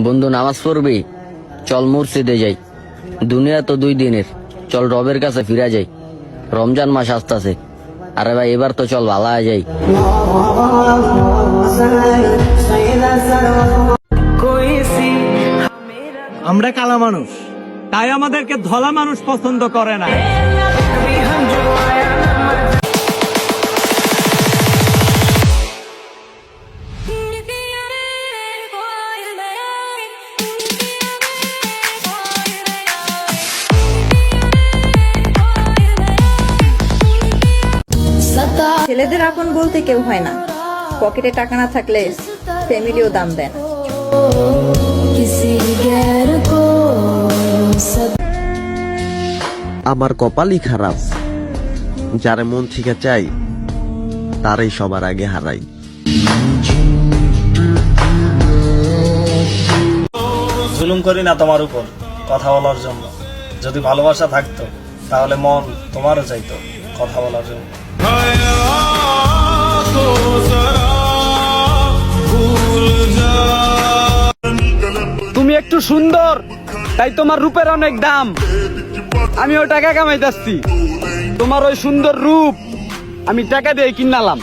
বন্ধু, নামাজ পড়বি? চল মসজিদে যাই। দুনিয়া তো দুই দিনের। চল রবের কাছে ফিরা যাই। রমজান মাস আসতেছে। আরে ভাই, এবার তো চল ভালা যাই। আমরা কালা মানুষ। তাই আমাদেরকে ধলা মানুষ পছন্দ করে না। ছেলেদের আপন বলতে কেউ হয় না। পকেটে টাকা না থাকলে ফ্যামিলিও দাম দেয় না। আমার কপালই খারাপ। যারে মন থেকে চাই তারাই সবার আগে হারাই। জুলুম করি না তোমার উপর কথা বলার জন্য। যদি ভালোবাসা থাকতো তাহলে মন তোমারও চাইতো কথা বলার জন্য। একটু সুন্দর, তাই তোমার রূপের অনেক দাম। আমি ওই টাকা কামাইতেছি তোমার ওই সুন্দর রূপ আমি টাকা দিয়ে কিনালাম